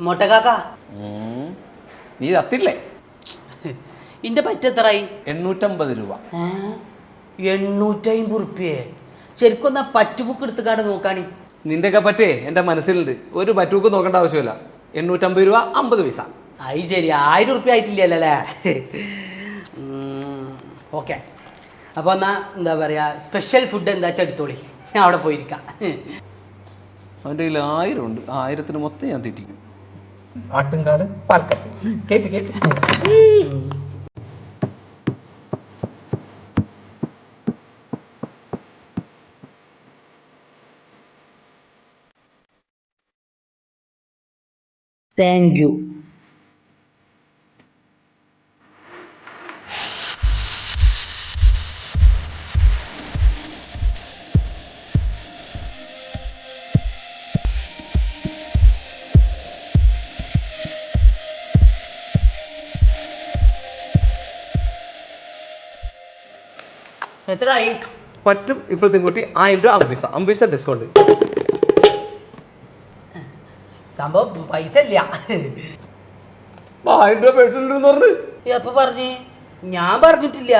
മൊട്ടക്കാക്ക. നീ തത്തില്ലേ? ഇന്റെ പറ്റെത്രായി എണ്ണൂറ്റമ്പത് രൂപ. എണ്ണൂറ്റമ്പത് റുപ്യേ ശരിക്കും എന്നാ പറ്റുബുക്ക് എടുത്തുകാണ്ട് നോക്കാണി. നിന്റെയൊക്കെ പറ്റേ എന്റെ മനസ്സിലുണ്ട്. ഒരു പറ്റുബുക്ക് നോക്കേണ്ട ആവശ്യമില്ല. എണ്ണൂറ്റമ്പത് രൂപ അമ്പത് പൈസ. അത് ശരി. ആയിരം ഉറുപ്പ്യ ആയിട്ടില്ലല്ലോ അല്ലേ ഓക്കെ. അപ്പോൾ എന്നാ എന്താ പറയുക സ്പെഷ്യൽ ഫുഡ് എന്താ വെച്ചാൽ എടുത്തോളി. ഞാൻ അവിടെ പോയിരിക്കാം. അവന്റെ കയ്യിൽ ആയിരം ഉണ്ട്. ആയിരത്തിന് മൊത്തം ഞാൻ തെറ്റിക്കും. ആട്ടുംകാൽ പാൽക്കപ്പ് കേട്ട് കേട്ട് താങ്ക് എത്രയായി? പറ്റും ഇപ്പോഴത്തെ കൂട്ടി ആയിരം രൂപ അമ്പത് പൈസ അമ്പത് പൈസ ഡിസ്കൗണ്ട് സംഭവം പൈസ ഇല്ല. ആയിരം രൂപ പേഴ്സുണ്ടെന്ന് പറഞ്ഞു. എപ്പോ പറഞ്ഞു? ഞാൻ പറഞ്ഞിട്ടില്ല.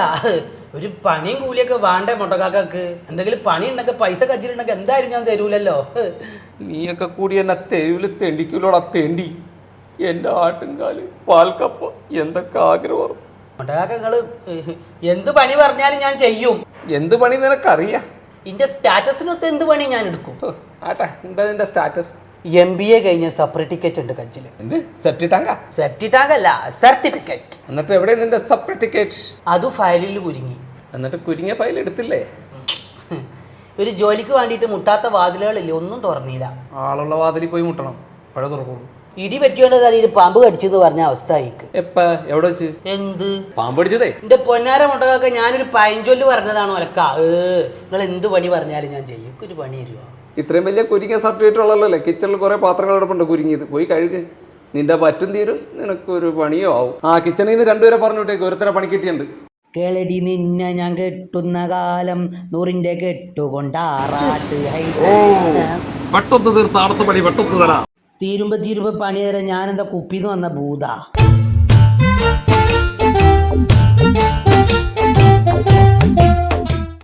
ഒരു പണിയും കൂലിയൊക്കെ വേണ്ടേ മുട്ടക്കാക്കക്ക് എന്തെങ്കിലും പണി ഉണ്ടെങ്കിൽ പൈസ കച്ചിട്ടുണ്ടെങ്കിൽ എന്തായാലും ഞാൻ തരൂലല്ലോ. നീയൊക്കെ കൂടി എന്നെ തെരുവിൽ തെണ്ടിക്കൂലോടാ തെണ്ടി. എന്റെ ആട്ടുംകാൽ പാൽക്കപ്പ എന്തൊക്കെ ആഗ്രഹം. നിങ്ങൾ എന്ത് പണി പറഞ്ഞാലും ഞാൻ ചെയ്യും. എന്ത് പണി നിനക്കറിയാം? ഇന്റെ സ്റ്റാറ്റസിനൊത്ത് എന്ത് പണി ഞാൻ എടുക്കും? ആട്ടെ എന്താ നിന്റെ സ്റ്റാറ്റസ്? എം ബി എ കഴിഞ്ഞ സർട്ടിഫിക്കറ്റ് ഉണ്ട് കച്ചിൽ എന്ത്? സർട്ടിഫിക്കറ്റ്? അല്ല സർട്ടിഫിക്കറ്റ്. എന്നിട്ട് എവിടെ നിന്റെ സർട്ടിഫിക്കറ്റ്? അത് ഫയലിൽ കുരുങ്ങി. എന്നിട്ട് കുരുങ്ങിയ ഫയൽ എടുത്തില്ലേ? ഒരു ജോലിക്ക് വേണ്ടിയിട്ട് മുട്ടാത്ത വാതിലുകളില്ലേ ഒന്നും തുറന്നില്ല. ആളുള്ള വാതിലിൽ പോയി മുട്ടണം. പഴ തുറക്കുള്ളൂ. ഇടി പറ്റിയോണ്ട് തലയിൽ പാമ്പ് കടിച്ചെന്ന് പറഞ്ഞ അവസ്ഥ ആയിക്ക്. എപ്പ? എവിടെ വെച്ച്? എന്ത്? പാമ്പ് കടിച്ചതേ? എന്റെ പൊന്നാര മുട്ടകൊക്കെ ഞാനൊരു പഴഞ്ചൊല്ല് പറഞ്ഞതാണോ ഒലക്ക. ഏ നിങ്ങൾ എന്ത് പണി പറഞ്ഞാലും ഞാൻ ചെയ്യും. എനിക്ക് ഒരു പണി തരുമോ ഇത്രയും വലിയ കുരുങ്ങിയ സർട്ടിഫിക്കറ്റ് ഉള്ളല്ലോ കിച്ചണിൽ കുറെ പാത്രങ്ങൾ കിടപ്പുണ്ട് കുരുങ്ങിയത്. പോയി കഴുക്. നിന്റെ പറ്റും തീരും. നിനക്കൊരു പണിയോ ആവും. ആ കിച്ചണിൽ നിന്ന് രണ്ടുപേരെ പറഞ്ഞു വിട്ടേക്ക് ഒരുത്തരം പണി കിട്ടിയുണ്ട് കേളടി നിന്നെ ഞാൻ കെട്ടുന്ന കാലം നൂറിന്റെ കെട്ടുകൊണ്ടാറാട്ട്. ഹൈ വട്ടത്ത് തീർത്ത് അടുത്ത പണി പെട്ടെന്ന് തരാം. തീരുമ്പോ തീരുമ്പോ പണി തരാൻ ഞാനെന്താ കുപ്പിന്ന് വന്ന ഭൂത.